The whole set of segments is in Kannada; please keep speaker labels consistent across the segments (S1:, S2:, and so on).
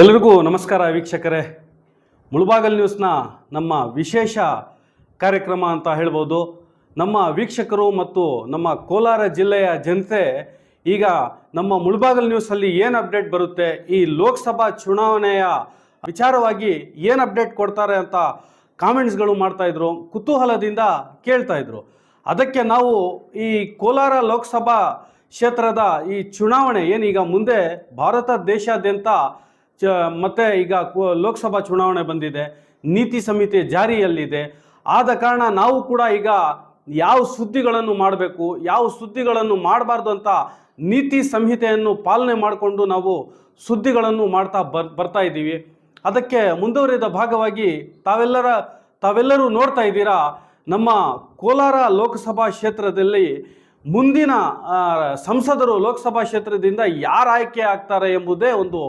S1: ಎಲ್ರಿಗೂ ನಮಸ್ಕಾರ ವೀಕ್ಷಕರೇ. ಮುಳುಬಾಗಲ್ ನ್ಯೂಸ್ನ ನಮ್ಮ ವಿಶೇಷ ಕಾರ್ಯಕ್ರಮ ಅಂತ ಹೇಳ್ಬೋದು. ನಮ್ಮ ವೀಕ್ಷಕರು ಮತ್ತು ನಮ್ಮ ಕೋಲಾರ ಜಿಲ್ಲೆಯ ಜನತೆ ಈಗ ನಮ್ಮ ಮುಳುಬಾಗಲ್ ನ್ಯೂಸಲ್ಲಿ ಏನು ಅಪ್ಡೇಟ್ ಬರುತ್ತೆ, ಈ ಲೋಕಸಭಾ ಚುನಾವಣೆಯ ವಿಚಾರವಾಗಿ ಏನು ಅಪ್ಡೇಟ್ ಕೊಡ್ತಾರೆ ಅಂತ ಕಾಮೆಂಟ್ಸ್ಗಳು ಮಾಡ್ತಾಯಿದ್ರು ಕುತೂಹಲದಿಂದ ಕೇಳ್ತಾಯಿದ್ರು ಅದಕ್ಕೆ ನಾವು ಈ ಕೋಲಾರ ಲೋಕಸಭಾ ಕ್ಷೇತ್ರದ ಈ ಚುನಾವಣೆ ಏನೀಗ ಮುಂದೆ ಭಾರತ ದೇಶಾದ್ಯಂತ ಚ, ಮತ್ತೆ ಈಗ ಲೋಕಸಭಾ ಚುನಾವಣೆ ಬಂದಿದೆ, ನೀತಿ ಸಂಹಿತೆ ಜಾರಿಯಲ್ಲಿದೆ. ಆದ ಕಾರಣ ನಾವು ಕೂಡ ಈಗ ಯಾವ ಸುದ್ದಿಗಳನ್ನು ಮಾಡಬೇಕು, ಯಾವ ಸುದ್ದಿಗಳನ್ನು ಮಾಡಬಾರ್ದು ಅಂತ ನೀತಿ ಸಂಹಿತೆಯನ್ನು ಪಾಲನೆ ಮಾಡಿಕೊಂಡು ನಾವು ಸುದ್ದಿಗಳನ್ನು ಮಾಡ್ತಾ ಬರ್, ಬರ್ತಾ ಇದ್ದೀವಿ. ಅದಕ್ಕೆ ಮುಂದುವರಿದ ಭಾಗವಾಗಿ ತಾವೆಲ್ಲರ, ತಾವೆಲ್ಲರೂ ನೋಡ್ತಾ ಇದ್ದೀರಾ, ನಮ್ಮ ಕೋಲಾರ ಲೋಕಸಭಾ ಕ್ಷೇತ್ರದಲ್ಲಿ ಮುಂದಿನ ಸಂಸದರು ಲೋಕಸಭಾ ಕ್ಷೇತ್ರದಿಂದ ಯಾರು ಆಯ್ಕೆ ಆಗ್ತಾರೆ ಎಂಬುದೇ ಒಂದು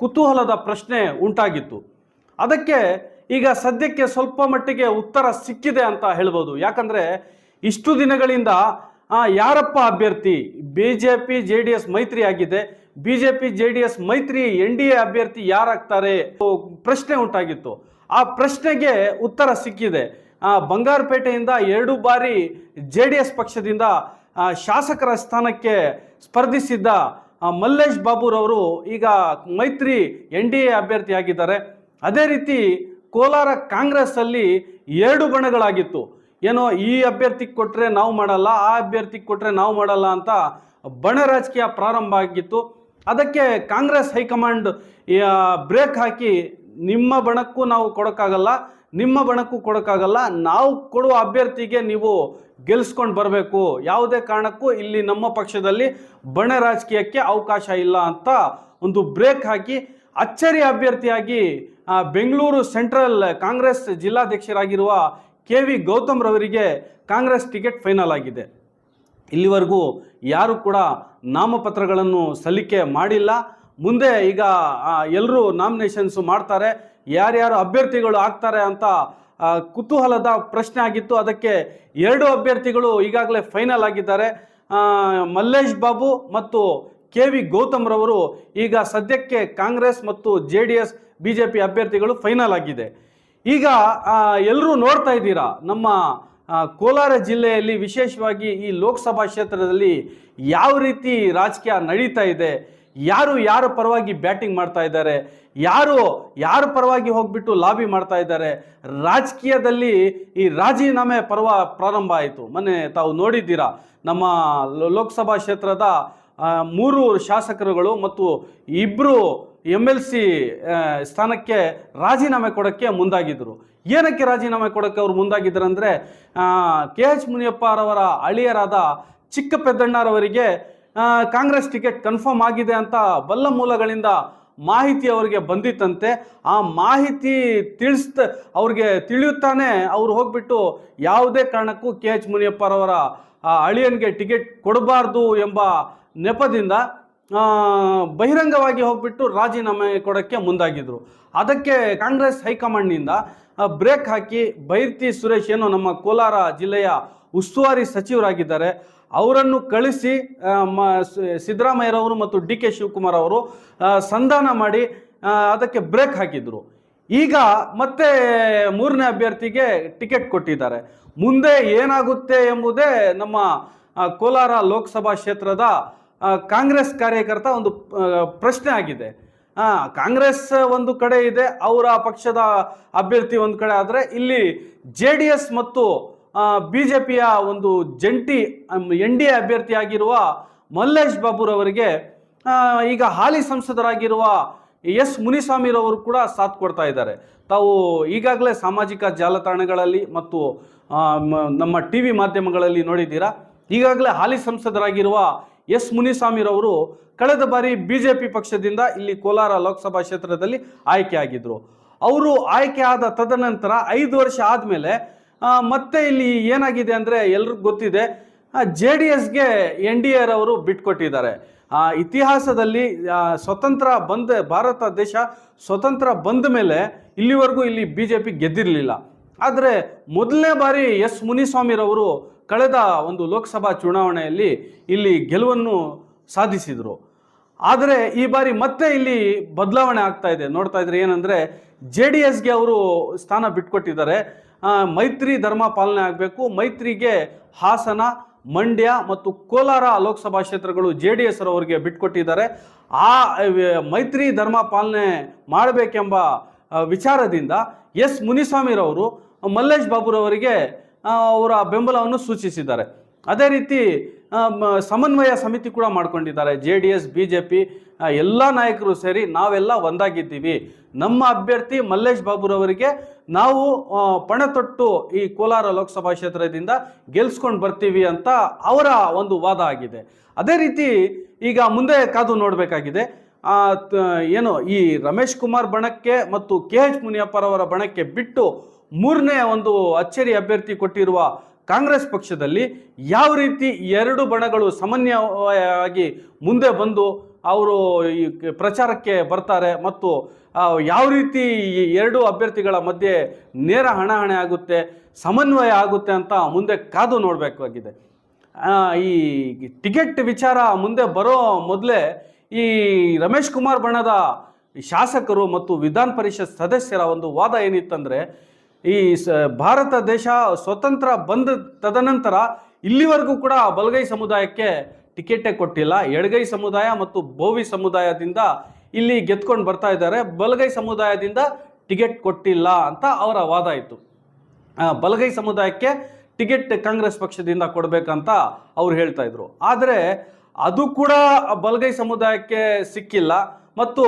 S1: ಕುತೂಹಲದ ಪ್ರಶ್ನೆ ಉಂಟಾಗಿತ್ತು. ಅದಕ್ಕೆ ಈಗ ಸದ್ಯಕ್ಕೆ ಸ್ವಲ್ಪ ಮಟ್ಟಿಗೆ ಉತ್ತರ ಸಿಕ್ಕಿದೆ ಅಂತ ಹೇಳ್ಬೋದು. ಯಾಕಂದರೆ ಇಷ್ಟು ದಿನಗಳಿಂದ ಯಾರಪ್ಪ ಅಭ್ಯರ್ಥಿ? B J P J D S ಮೈತ್ರಿ ಆಗಿದೆ. B J P J D S ಮೈತ್ರಿ, ಎನ್ ಡಿ ಎ ಅಭ್ಯರ್ಥಿ ಯಾರಾಗ್ತಾರೆ? ಪ್ರಶ್ನೆ ಉಂಟಾಗಿತ್ತು. ಆ ಪ್ರಶ್ನೆಗೆ ಉತ್ತರ ಸಿಕ್ಕಿದೆ. ಬಂಗಾರಪೇಟೆಯಿಂದ ಎರಡು ಬಾರಿ ಜೆ ಡಿ ಎಸ್ ಪಕ್ಷದಿಂದ ಶಾಸಕರ ಸ್ಥಾನಕ್ಕೆ ಸ್ಪರ್ಧಿಸಿದ್ದ ಮಲ್ಲೇಶ್ ಬಾಬುರವರು ಈಗ ಮೈತ್ರಿ ಎನ್ ಡಿ ಎ ಅಭ್ಯರ್ಥಿಯಾಗಿದ್ದಾರೆ. ಅದೇ ರೀತಿ ಕೋಲಾರ ಕಾಂಗ್ರೆಸ್ ಅಲ್ಲಿ ಎರಡು ಬಣಗಳಾಗಿತ್ತು. ಏನೋ ಈ ಅಭ್ಯರ್ಥಿಗೆ ಕೊಟ್ಟರೆ ನಾವು ಮಾಡಲ್ಲ, ಆ ಅಭ್ಯರ್ಥಿಗೆ ಕೊಟ್ಟರೆ ನಾವು ಮಾಡಲ್ಲ ಅಂತ ಬಣ ರಾಜಕೀಯ ಪ್ರಾರಂಭ ಆಗಿತ್ತು. ಅದಕ್ಕೆ ಕಾಂಗ್ರೆಸ್ ಹೈಕಮಾಂಡ್ ಬ್ರೇಕ್ ಹಾಕಿ ನಿಮ್ಮ ಬಣಕ್ಕೂ ನಾವು ಕೊಡೋಕ್ಕಾಗಲ್ಲ, ನಿಮ್ಮ ಬಣಕ್ಕೂ ಕೊಡೋಕ್ಕಾಗಲ್ಲ, ನಾವು ಕೊಡುವ ಅಭ್ಯರ್ಥಿಗೆ ನೀವು ಗೆಲ್ಸ್ಕೊಂಡು ಬರಬೇಕು. ಯಾವುದೇ ಕಾರಣಕ್ಕೂ ಇಲ್ಲಿ ನಮ್ಮ ಪಕ್ಷದಲ್ಲಿ ಬಣ ರಾಜಕೀಯಕ್ಕೆ ಅವಕಾಶ ಇಲ್ಲ ಅಂತ ಒಂದು ಬ್ರೇಕ್ ಹಾಕಿ ಅಚ್ಚರಿ ಅಭ್ಯರ್ಥಿಯಾಗಿ ಬೆಂಗಳೂರು ಸೆಂಟ್ರಲ್ ಕಾಂಗ್ರೆಸ್ ಜಿಲ್ಲಾಧ್ಯಕ್ಷರಾಗಿರುವ ಕೆ ವಿ ಗೌತಮ್ ರವರಿಗೆ ಕಾಂಗ್ರೆಸ್ ಟಿಕೆಟ್ ಫೈನಲ್ ಆಗಿದೆ. ಇಲ್ಲಿವರೆಗೂ ಯಾರು ಕೂಡ ನಾಮಪತ್ರಗಳನ್ನು ಸಲ್ಲಿಕೆ ಮಾಡಿಲ್ಲ. ಮುಂದೆ ಈಗ ಎಲ್ಲರೂ ನಾಮಿನೇಷನ್ಸು ಮಾಡ್ತಾರೆ. ಯಾರ್ಯಾರು ಅಭ್ಯರ್ಥಿಗಳು ಆಗ್ತಾರೆ ಅಂತ ಕುತೂಹಲದ ಪ್ರಶ್ನೆ ಆಗಿತ್ತು. ಅದಕ್ಕೆ ಎರಡು ಅಭ್ಯರ್ಥಿಗಳು ಈಗಾಗಲೇ ಫೈನಲ್ ಆಗಿದ್ದಾರೆ. ಮಲ್ಲೇಶ್ ಬಾಬು ಮತ್ತು ಕೆ ವಿ ಗೌತಮ್ ರವರು ಈಗ ಸದ್ಯಕ್ಕೆ ಕಾಂಗ್ರೆಸ್ ಮತ್ತು J D S, B J P ಅಭ್ಯರ್ಥಿಗಳು ಫೈನಲ್ ಆಗಿದೆ. ಈಗ ಎಲ್ಲರೂ ನೋಡ್ತಾ ಇದ್ದೀರಾ, ನಮ್ಮ ಕೋಲಾರ ಜಿಲ್ಲೆಯಲ್ಲಿ ವಿಶೇಷವಾಗಿ ಈ ಲೋಕಸಭಾ ಕ್ಷೇತ್ರದಲ್ಲಿ ಯಾವ ರೀತಿ ರಾಜಕೀಯ ನಡೀತಾ ಇದೆ, ಯಾರು ಯಾರ ಪರವಾಗಿ ಬ್ಯಾಟಿಂಗ್ ಮಾಡ್ತಾ ಇದ್ದಾರೆ ಯಾರು, ಯಾರ ಪರವಾಗಿ ಹೋಗ್ಬಿಟ್ಟು ಲಾಬಿ ಮಾಡ್ತಾ ಇದ್ದಾರೆ? ರಾಜಕೀಯದಲ್ಲಿ ಈ ರಾಜೀನಾಮೆ ಪರ್ವ ಪ್ರಾರಂಭ ಆಯಿತು. ಮೊನ್ನೆ ತಾವು ನೋಡಿದ್ದೀರಾ, ನಮ್ಮ ಲೋಕಸಭಾ ಕ್ಷೇತ್ರದ ಮೂರು ಶಾಸಕರುಗಳು ಮತ್ತು ಇಬ್ಬರು ಎಂ ಎಲ್ ಸಿ ಸ್ಥಾನಕ್ಕೆ ರಾಜೀನಾಮೆ ಕೊಡೋಕ್ಕೆ ಮುಂದಾಗಿದ್ದರು ಏನಕ್ಕೆ ರಾಜೀನಾಮೆ ಕೊಡೋಕ್ಕೆ ಅವರು ಮುಂದಾಗಿದ್ದರು ಅಂದರೆ ಕೆ ಎಚ್ ಮುನಿಯಪ್ಪರವರ ಅಳಿಯರಾದ ಚಿಕ್ಕ ಪೆದ್ದಣ್ಣರವರಿಗೆ ಕಾಂಗ್ರೆಸ್ ಟಿಕೆಟ್ ಕನ್ಫರ್ಮ್ ಆಗಿದೆ ಅಂತ ಬಲ್ಲ ಮೂಲಗಳಿಂದ ಮಾಹಿತಿ ಅವರಿಗೆ ಬಂದಿತ್ತಂತೆ, ಆ ಮಾಹಿತಿ ತಿಳಿಸ್ತ, ಅವ್ರಿಗೆ ತಿಳಿಯುತ್ತಾನೆ, ಅವ್ರು ಹೋಗ್ಬಿಟ್ಟು ಯಾವುದೇ ಕಾರಣಕ್ಕೂ ಕೆ ಎಚ್ ಮುನಿಯಪ್ಪರವರ ಅಳಿಯನ್ಗೆ ಟಿಕೆಟ್ ಕೊಡಬಾರ್ದು ಎಂಬ ನೆಪದಿಂದ ಬಹಿರಂಗವಾಗಿ ಹೋಗ್ಬಿಟ್ಟು ರಾಜೀನಾಮೆ ಕೊಡೋಕ್ಕೆ ಮುಂದಾಗಿದ್ರು. ಅದಕ್ಕೆ ಕಾಂಗ್ರೆಸ್ ಹೈಕಮಾಂಡ್ನಿಂದ ಬ್ರೇಕ್ ಹಾಕಿ ಬೈರ್ತಿ ಸುರೇಶ್ ಏನು ನಮ್ಮ ಕೋಲಾರ ಜಿಲ್ಲೆಯ ಉಸ್ತುವಾರಿ ಸಚಿವರಾಗಿದ್ದಾರೆ ಅವರನ್ನು ಕಳಿಸಿ ಸಿದ್ದರಾಮಯ್ಯರವರು ಮತ್ತು ಡಿ ಕೆ ಶಿವಕುಮಾರ್ ಅವರು ಸಂಧಾನ ಮಾಡಿ ಅದಕ್ಕೆ ಬ್ರೇಕ್ ಹಾಕಿದ್ರು. ಈಗ ಮತ್ತೆ ಮೂರನೇ ಅಭ್ಯರ್ಥಿಗೆ ಟಿಕೆಟ್ ಕೊಟ್ಟಿದ್ದಾರೆ. ಮುಂದೆ ಏನಾಗುತ್ತೆ ಎಂಬುದೇ ನಮ್ಮ ಕೋಲಾರ ಲೋಕಸಭಾ ಕ್ಷೇತ್ರದ ಕಾಂಗ್ರೆಸ್ ಕಾರ್ಯಕರ್ತ ಒಂದು ಪ್ರಶ್ನೆ ಆಗಿದೆ. ಕಾಂಗ್ರೆಸ್ ಒಂದು ಕಡೆ ಇದೆ, ಅವರ ಪಕ್ಷದ ಅಭ್ಯರ್ಥಿ ಒಂದು ಕಡೆ. ಆದರೆ ಇಲ್ಲಿ ಜೆ ಮತ್ತು ಬಿ ಜೆ ಪಿಯ ಒಂದು ಜಂಟಿ ಎನ್ ಡಿ ಎ ಅಭ್ಯರ್ಥಿಯಾಗಿರುವ ಮಲ್ಲೇಶ್ ಬಾಬುರವರಿಗೆ ಈಗ ಹಾಲಿ ಸಂಸದರಾಗಿರುವ ಎಸ್ ಮುನಿಸ್ವಾಮಿರವರು ಕೂಡ ಸಾಥ್ ಕೊಡ್ತಾ ಇದ್ದಾರೆ. ತಾವು ಈಗಾಗಲೇ ಸಾಮಾಜಿಕ ಜಾಲತಾಣಗಳಲ್ಲಿ ಮತ್ತು ನಮ್ಮ ಟಿ ವಿ ಮಾಧ್ಯಮಗಳಲ್ಲಿ ನೋಡಿದ್ದೀರಾ? ಈಗಾಗಲೇ ಹಾಲಿ ಸಂಸದರಾಗಿರುವ ಎಸ್ ಮುನಿಸ್ವಾಮಿರವರು ಕಳೆದ ಬಾರಿ ಬಿ ಜೆ ಪಿ ಪಕ್ಷದಿಂದ ಇಲ್ಲಿ ಕೋಲಾರ ಲೋಕಸಭಾ ಕ್ಷೇತ್ರದಲ್ಲಿ ಆಯ್ಕೆಯಾಗಿದ್ದರು ಅವರು ಆಯ್ಕೆ ಆದ ತದನಂತರ ಐದು ವರ್ಷ ಆದಮೇಲೆ ಮತ್ತೆ ಇಲ್ಲಿ ಏನಾಗಿದೆ ಅಂದರೆ ಎಲ್ರಿಗೂ ಗೊತ್ತಿದೆ ಜೆ ಡಿ ಎಸ್ಗೆ ಎನ್ ಡಿ ಎರವರು ಬಿಟ್ಕೊಟ್ಟಿದ್ದಾರೆ ಆ, ಇತಿಹಾಸದಲ್ಲಿ ಸ್ವತಂತ್ರ ಬಂದ ಭಾರತ ದೇಶ ಸ್ವತಂತ್ರ ಬಂದ ಮೇಲೆ ಇಲ್ಲಿವರೆಗೂ ಇಲ್ಲಿ ಬಿ ಜೆ ಪಿ ಗೆದ್ದಿರಲಿಲ್ಲ. ಆದರೆ ಮೊದಲನೇ ಬಾರಿ ಎಸ್ ಮುನಿಸ್ವಾಮಿರವರು ಕಳೆದ ಒಂದು ಲೋಕಸಭಾ ಚುನಾವಣೆಯಲ್ಲಿ ಇಲ್ಲಿ ಗೆಲುವನ್ನು ಸಾಧಿಸಿದರು. ಆದರೆ ಈ ಬಾರಿ ಮತ್ತೆ ಇಲ್ಲಿ ಬದಲಾವಣೆ ಆಗ್ತಾ ಇದೆ. ನೋಡ್ತಾ ಇದ್ರೆ ಏನಂದರೆ ಜೆ ಡಿ ಎಸ್ಗೆ ಅವರು ಸ್ಥಾನ ಬಿಟ್ಕೊಟ್ಟಿದ್ದಾರೆ. ಮೈತ್ರಿ ಧರ್ಮ ಪಾಲನೆ ಆಗಬೇಕು. ಮೈತ್ರಿಗೆ ಹಾಸನ, ಮಂಡ್ಯ ಮತ್ತು ಕೋಲಾರ ಲೋಕಸಭಾ ಕ್ಷೇತ್ರಗಳು ಜೆ ಡಿ ಎಸ್ ಅವರಿಗೆ ಬಿಟ್ಕೊಟ್ಟಿದ್ದಾರೆ ಆ ಮೈತ್ರಿ ಧರ್ಮ ಪಾಲನೆ ಮಾಡಬೇಕೆಂಬ ವಿಚಾರದಿಂದ ಎಸ್ ಮುನಿಸ್ವಾಮಿರವರು ಮಲ್ಲೇಶ್ ಬಾಬುರವರಿಗೆ ಅವರ ಬೆಂಬಲವನ್ನು ಸೂಚಿಸಿದ್ದಾರೆ. ಅದೇ ರೀತಿ ಸಮನ್ವಯ ಸಮಿತಿ ಕೂಡ ಮಾಡಿಕೊಂಡಿದ್ದಾರೆ. J D S, B J P ಎಲ್ಲ ನಾಯಕರು ಸೇರಿ ನಾವೆಲ್ಲ ಒಂದಾಗಿದ್ದೀವಿ. ನಮ್ಮ ಅಭ್ಯರ್ಥಿ ಮಲ್ಲೇಶ್ ಬಾಬುರವರಿಗೆ ನಾವು ಪಣ ತೊಟ್ಟು ಈ ಕೋಲಾರ ಲೋಕಸಭಾ ಕ್ಷೇತ್ರದಿಂದ ಗೆಲ್ಸ್ಕೊಂಡು ಬರ್ತೀವಿ ಅಂತ ಅವರ ಒಂದು ವಾದ ಆಗಿದೆ. ಅದೇ ರೀತಿ ಈಗ ಮುಂದೆ ಕಾದು ನೋಡಬೇಕಾಗಿದೆ. ಏನು ಈ ರಮೇಶ್ ಕುಮಾರ್ ಬಣಕ್ಕೆ ಮತ್ತು ಕೆ ಎಚ್ ಮುನಿಯಪ್ಪರವರ ಬಣಕ್ಕೆ ಬಿಟ್ಟು ಮೂರನೇ ಒಂದು ಅಚ್ಚರಿ ಅಭ್ಯರ್ಥಿ ಕೊಟ್ಟಿರುವ ಕಾಂಗ್ರೆಸ್ ಪಕ್ಷದಲ್ಲಿ ಯಾವ ರೀತಿ ಎರಡು ಬಣಗಳು ಸಮನ್ವಯವಾಗಿ ಮುಂದೆ ಬಂದು ಅವರು ಈ ಪ್ರಚಾರಕ್ಕೆ ಬರ್ತಾರೆ ಮತ್ತು ಯಾವ ರೀತಿ ಈ ಎರಡು ಅಭ್ಯರ್ಥಿಗಳ ಮಧ್ಯೆ ನೇರ ಹಣಾಹಣೆ ಆಗುತ್ತೆ, ಸಮನ್ವಯ ಆಗುತ್ತೆ ಅಂತ ಮುಂದೆ ಕಾದು ನೋಡಬೇಕಾಗಿದೆ. ಈ ಟಿಕೆಟ್ ವಿಚಾರ ಮುಂದೆ ಬರೋ ಮೊದಲೇ ಈ ರಮೇಶ್ ಕುಮಾರ್ ಬಣದ ಶಾಸಕರು ಮತ್ತು ವಿಧಾನ ಪರಿಷತ್ ಸದಸ್ಯರ ಒಂದು ವಾದ ಏನಿತ್ತಂದರೆ, ಈ ಭಾರತ ದೇಶ ಸ್ವತಂತ್ರ ಬಂದ ತದನಂತರ ಇಲ್ಲಿವರೆಗೂ ಕೂಡ ಬಲಗೈ ಸಮುದಾಯಕ್ಕೆ ಟಿಕೆಟೇ ಕೊಟ್ಟಿಲ್ಲ. ಎಡಗೈ ಸಮುದಾಯ ಮತ್ತು ಬೋವಿ ಸಮುದಾಯದಿಂದ ಇಲ್ಲಿ ಗೆದ್ಕೊಂಡು ಬರ್ತಾ ಇದ್ದಾರೆ. ಬಲಗೈ ಸಮುದಾಯದಿಂದ ಟಿಕೆಟ್ ಕೊಟ್ಟಿಲ್ಲ ಅಂತ ಅವರ ವಾದ ಇತ್ತು. ಬಲಗೈ ಸಮುದಾಯಕ್ಕೆ ಟಿಕೆಟ್ ಕಾಂಗ್ರೆಸ್ ಪಕ್ಷದಿಂದ ಕೊಡಬೇಕಂತ ಅವ್ರು ಹೇಳ್ತಾ ಇದ್ರು. ಆದರೆ ಅದು ಕೂಡ ಬಲಗೈ ಸಮುದಾಯಕ್ಕೆ ಸಿಕ್ಕಿಲ್ಲ. ಮತ್ತು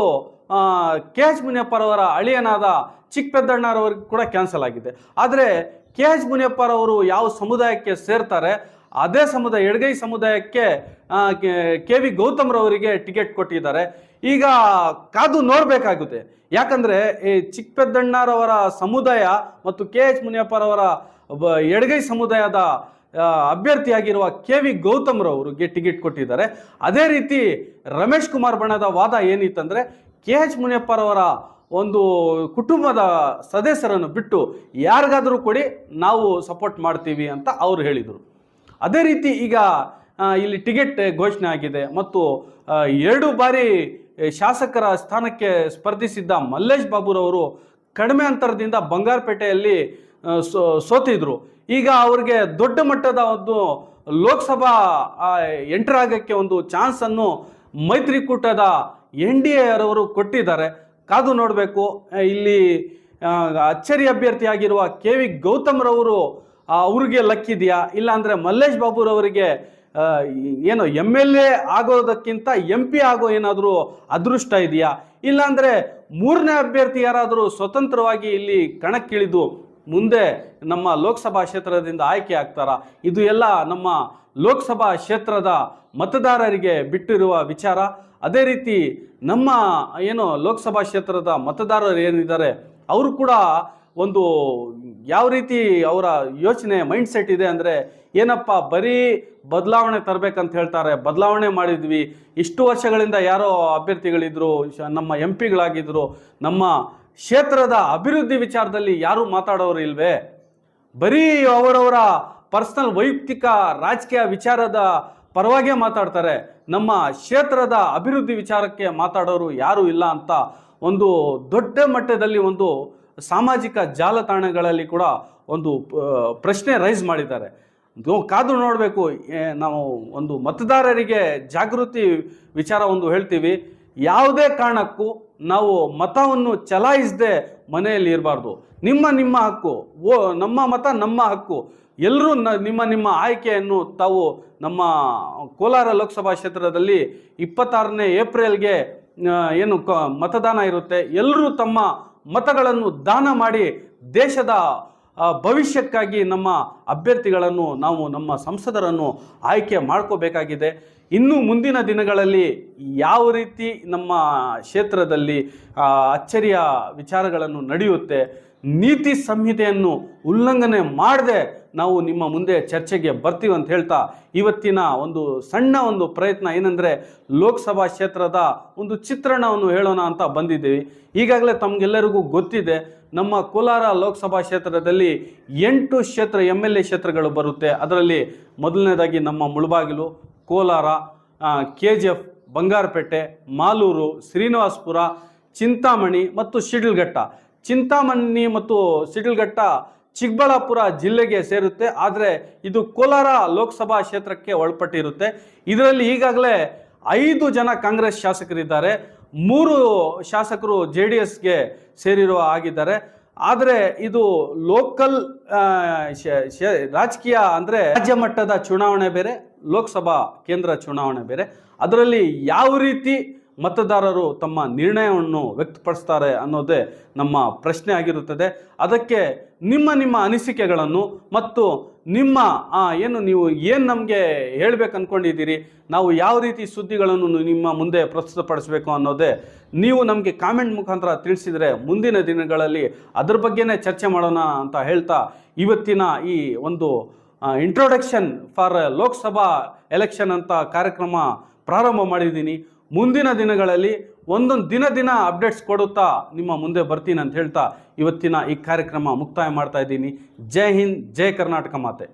S1: ಕೆ ಎಚ್ ಮುನಿಯಪ್ಪರವರ ಅಳಿಯನಾದ ಚಿಕ್ಕಪೆದ್ದಣ್ಣರವರಿಗೆ ಕೂಡ ಕ್ಯಾನ್ಸಲ್ ಆಗಿದೆ. ಆದರೆ ಕೆ ಎಚ್ ಮುನಿಯಪ್ಪರವರು ಯಾವ ಸಮುದಾಯಕ್ಕೆ ಸೇರ್ತಾರೆ ಅದೇ ಸಮುದಾಯ, ಎಡಗೈ ಸಮುದಾಯಕ್ಕೆ ಕೆ ವಿ ಗೌತಮ್ರವರಿಗೆ ಟಿಕೆಟ್ ಕೊಟ್ಟಿದ್ದಾರೆ. ಈಗ ಕಾದು ನೋಡಬೇಕಾಗುತ್ತೆ. ಯಾಕಂದ್ರೆ ಈ ಚಿಕ್ಕಪೆದ್ದಣ್ಣರವರ ಸಮುದಾಯ ಮತ್ತು ಕೆ ಎಚ್ ಮುನಿಯಪ್ಪರವರ ಎಡಗೈ ಸಮುದಾಯದ ಅಭ್ಯರ್ಥಿಯಾಗಿರುವ ಕೆ ವಿ ಗೌತಮ್ರವರಿಗೆ ಟಿಕೆಟ್ ಕೊಟ್ಟಿದ್ದಾರೆ. ಅದೇ ರೀತಿ ರಮೇಶ್ ಕುಮಾರ್ ಬಣ್ಣದ ವಾದ ಏನಿತ್ತಂದರೆ, ಕೆ ಎಚ್ ಮುನಿಯಪ್ಪರವರ ಒಂದು ಕುಟುಂಬದ ಸದಸ್ಯರನ್ನು ಬಿಟ್ಟು ಯಾರಿಗಾದರೂ ಕೊಡಿ, ನಾವು ಸಪೋರ್ಟ್ ಮಾಡ್ತೀವಿ ಅಂತ ಅವರು ಹೇಳಿದರು. ಅದೇ ರೀತಿ ಈಗ ಇಲ್ಲಿ ಟಿಕೆಟ್ ಘೋಷಣೆ ಆಗಿದೆ. ಮತ್ತು ಎರಡು ಬಾರಿ ಶಾಸಕರ ಸ್ಥಾನಕ್ಕೆ ಸ್ಪರ್ಧಿಸಿದ್ದ ಮಲ್ಲೇಶ್ ಬಾಬುರವರು ಕಡಿಮೆ ಅಂತರದಿಂದ ಬಂಗಾರಪೇಟೆಯಲ್ಲಿ ಸೋತಿದ್ರು. ಈಗ ಅವ್ರಿಗೆ ದೊಡ್ಡ ಮಟ್ಟದ ಒಂದು ಲೋಕಸಭಾ ಎಂಟರ್ ಆಗಕ್ಕೆ ಒಂದು ಚಾನ್ಸನ್ನು ಮೈತ್ರಿಕೂಟದ ಎನ್ ಡಿ ಎರವರು ಕೊಟ್ಟಿದ್ದಾರೆ. ಕಾದು ನೋಡಬೇಕು. ಇಲ್ಲಿ ಅಚ್ಚರಿ ಅಭ್ಯರ್ಥಿಯಾಗಿರುವ ಕೆ ವಿ ಗೌತಮ್ರವರು ಅವ್ರಿಗೆ ಲಕ್ಕಿದೆಯಾ ಇಲ್ಲಾಂದರೆ ಮಲ್ಲೇಶ್ ಬಾಬುರವರಿಗೆ ಏನು ಎಂ ಎಲ್ ಎ ಆಗೋದಕ್ಕಿಂತ ಎಂ ಪಿ ಆಗೋ ಏನಾದರೂ ಅದೃಷ್ಟ ಇದೆಯಾ? ಇಲ್ಲಾಂದರೆ ಮೂರನೇ ಅಭ್ಯರ್ಥಿ ಯಾರಾದರೂ ಸ್ವತಂತ್ರವಾಗಿ ಇಲ್ಲಿ ಕಣಕ್ಕಿಳಿದು ಮುಂದೆ ನಮ್ಮ ಲೋಕಸಭಾ ಕ್ಷೇತ್ರದಿಂದ ಆಯ್ಕೆ ಆಗ್ತಾರಾ? ಇದು ಎಲ್ಲ ನಮ್ಮ ಲೋಕಸಭಾ ಕ್ಷೇತ್ರದ ಮತದಾರರಿಗೆ ಬಿಟ್ಟಿರುವ ವಿಚಾರ. ಅದೇ ರೀತಿ ನಮ್ಮ, ಏನು ಲೋಕಸಭಾ ಕ್ಷೇತ್ರದ ಮತದಾರರು ಏನಿದ್ದಾರೆ, ಅವರು ಕೂಡ ಒಂದು ಯಾವ ರೀತಿ ಅವರ ಯೋಚನೆ ಮೈಂಡ್ ಸೆಟ್ ಇದೆ ಅಂದರೆ, ಏನಪ್ಪ, ಬರೀ ಬದಲಾವಣೆ ತರಬೇಕಂತ ಹೇಳ್ತಾರೆ, ಬದಲಾವಣೆ ಮಾಡಿದ್ವಿ, ಇಷ್ಟು ವರ್ಷಗಳಿಂದ ಯಾರೋ ಅಭ್ಯರ್ಥಿಗಳಿದ್ರು ನಮ್ಮ ಎಂ ಪಿಗಳಾಗಿದ್ದರು ನಮ್ಮ ಕ್ಷೇತ್ರದ ಅಭಿವೃದ್ಧಿ ವಿಚಾರದಲ್ಲಿ ಯಾರೂ ಮಾತಾಡೋರು ಇಲ್ವೇ? ಬರೀ ಅವರವರ ಪರ್ಸ್ನಲ್ ವೈಯಕ್ತಿಕ ರಾಜಕೀಯ ವಿಚಾರದ ಪರವಾಗೇ ಮಾತಾಡ್ತಾರೆ, ನಮ್ಮ ಕ್ಷೇತ್ರದ ಅಭಿವೃದ್ಧಿ ವಿಚಾರಕ್ಕೆ ಮಾತಾಡೋರು ಯಾರೂ ಇಲ್ಲ ಅಂತ ಒಂದು ದೊಡ್ಡ ಮಟ್ಟದಲ್ಲಿ ಒಂದು ಸಾಮಾಜಿಕ ಜಾಲತಾಣಗಳಲ್ಲಿ ಕೂಡ ಒಂದು ಪ್ರಶ್ನೆ ರೈಸ್ ಮಾಡಿದ್ದಾರೆ. ಕಾದು ನೋಡಬೇಕು ನಾವು ಒಂದು ಮತದಾರರಿಗೆ ಜಾಗೃತಿ ವಿಚಾರ ಒಂದು ಹೇಳ್ತೀವಿ. ಯಾವುದೇ ಕಾರಣಕ್ಕೂ ನಾವು ಮತವನ್ನು ಚಲಾಯಿಸದೆ ಮನೆಯಲ್ಲಿ ಇರಬಾರ್ದು. ನಿಮ್ಮ ನಿಮ್ಮ ಹಕ್ಕು, ಓ, ನಮ್ಮ ಮತ ನಮ್ಮ ಹಕ್ಕು. ಎಲ್ಲರೂ ನಿಮ್ಮ ನಿಮ್ಮ ಆಯ್ಕೆಯನ್ನು ತಾವು ನಮ್ಮ ಕೋಲಾರ ಲೋಕಸಭಾ ಕ್ಷೇತ್ರದಲ್ಲಿ ಇಪ್ಪತ್ತಾರನೇ ಏಪ್ರಿಲ್ಗೆ ಏನು ಮತದಾನ ಇರುತ್ತೆ. ಎಲ್ಲರೂ ತಮ್ಮ ಮತಗಳನ್ನು ದಾನ ಮಾಡಿ ದೇಶದ ಭವಿಷ್ಯಕ್ಕಾಗಿ ನಮ್ಮ ಅಭ್ಯರ್ಥಿಗಳನ್ನು ನಾವು ನಮ್ಮ ಸಂಸದರನ್ನು ಆಯ್ಕೆ ಮಾಡ್ಕೋಬೇಕಾಗಿದೆ. ಇನ್ನು ಮುಂದಿನ ದಿನಗಳಲ್ಲಿ ಯಾವ ರೀತಿ ನಮ್ಮ ಕ್ಷೇತ್ರದಲ್ಲಿ ಅಚ್ಚರಿಯ ವಿಚಾರಗಳನ್ನು ನಡೆಯುತ್ತೆ ನೀತಿ ಸಂಹಿತೆಯನ್ನು ಉಲ್ಲಂಘನೆ ಮಾಡದೆ ನಾವು ನಿಮ್ಮ ಮುಂದೆ ಚರ್ಚೆಗೆ ಬರ್ತೀವಿ ಅಂತ ಹೇಳ್ತಾ ಇವತ್ತಿನ ಒಂದು ಸಣ್ಣ ಒಂದು ಪ್ರಯತ್ನ ಏನಂದರೆ ಲೋಕಸಭಾ ಕ್ಷೇತ್ರದ ಒಂದು ಚಿತ್ರಣವನ್ನು ಹೇಳೋಣ ಅಂತ ಬಂದಿದ್ದೀವಿ. ಈಗಾಗಲೇ ತಮಗೆಲ್ಲರಿಗೂ ಗೊತ್ತಿದೆ, ನಮ್ಮ ಕೋಲಾರ ಲೋಕಸಭಾ ಕ್ಷೇತ್ರದಲ್ಲಿ ಎಂಟು ಕ್ಷೇತ್ರ ಎಂ ಎಲ್ ಎ ಕ್ಷೇತ್ರಗಳು ಬರುತ್ತೆ. ಅದರಲ್ಲಿ ಮೊದಲನೇದಾಗಿ ನಮ್ಮ Mulbagal, Kolar K G F Bangarpet, Malur, Srinivaspur, Chintamani ಮತ್ತು ಶಿಡ್ಲಘಟ್ಟ. ಚಿಂತಾಮಣಿ ಮತ್ತು ಶಿಡ್ಲಘಟ್ಟ ಚಿಕ್ಕಬಳ್ಳಾಪುರ ಜಿಲ್ಲೆಗೆ ಸೇರುತ್ತೆ. ಆದರೆ ಇದು ಕೋಲಾರ ಲೋಕಸಭಾ ಕ್ಷೇತ್ರಕ್ಕೆ ಒಳಪಟ್ಟಿರುತ್ತೆ. ಇದರಲ್ಲಿ ಈಗಾಗಲೇ ಐದು ಜನ ಕಾಂಗ್ರೆಸ್ ಶಾಸಕರಿದ್ದಾರೆ. ಮೂರು ಶಾಸಕರು ಜೆ ಡಿ ಎಸ್ಗೆ ಸೇರಿರುವ ಆಗಿದ್ದಾರೆ ಆದರೆ ಇದು ಲೋಕಲ್ ರಾಜಕೀಯ ಅಂದರೆ ರಾಜ್ಯ ಮಟ್ಟದ ಚುನಾವಣೆ ಬೇರೆ, ಲೋಕಸಭಾ ಕೇಂದ್ರ ಚುನಾವಣೆ ಬೇರೆ. ಅದರಲ್ಲಿ ಯಾವ ರೀತಿ ಮತದಾರರು ತಮ್ಮ ನಿರ್ಣಯವನ್ನು ವ್ಯಕ್ತಪಡಿಸ್ತಾರೆ ಅನ್ನೋದೇ ನಮ್ಮ ಪ್ರಶ್ನೆ ಆಗಿರುತ್ತದೆ. ಅದಕ್ಕೆ ನಿಮ್ಮ ನಿಮ್ಮ ಅನಿಸಿಕೆಗಳನ್ನು ಮತ್ತು ನಿಮ್ಮ ಏನು ನೀವು ಏನು ನಮಗೆ ಹೇಳಬೇಕು ಅಂದ್ಕೊಂಡಿದ್ದೀರಿ ನಾವು ಯಾವ ರೀತಿ ಸುದ್ದಿಗಳನ್ನು ನಿಮ್ಮ ಮುಂದೆ ಪ್ರಸ್ತುತಪಡಿಸಬೇಕು ಅನ್ನೋದೇ ನೀವು ನಮಗೆ ಕಾಮೆಂಟ್ ಮುಖಾಂತರ ತಿಳಿಸಿದರೆ ಮುಂದಿನ ದಿನಗಳಲ್ಲಿ ಅದ್ರ ಬಗ್ಗೆನೇ ಚರ್ಚೆ ಮಾಡೋಣ ಅಂತ ಹೇಳ್ತಾ ಇವತ್ತಿನ ಈ ಒಂದು ಇಂಟ್ರೊಡಕ್ಷನ್ ಫಾರ್ ಲೋಕಸಭಾ ಎಲೆಕ್ಷನ್ ಅಂತ ಕಾರ್ಯಕ್ರಮ ಪ್ರಾರಂಭ ಮಾಡಿದ್ದೀನಿ. ಮುಂದಿನ ದಿನಗಳಲ್ಲಿ ಒಂದೊಂದು ದಿನ ದಿನ ಅಪ್ಡೇಟ್ಸ್ ಕೊಡುತ್ತಾ ನಿಮ್ಮ ಮುಂದೆ ಬರ್ತೀನಿ ಅಂತ ಹೇಳ್ತಾ ಇವತ್ತಿನ ಈ ಕಾರ್ಯಕ್ರಮ ಮುಕ್ತಾಯ ಮಾಡ್ತಾ ಇದ್ದೀನಿ. ಜೈ ಹಿಂದ್, ಜೈ ಕರ್ನಾಟಕ ಮಾತೆ.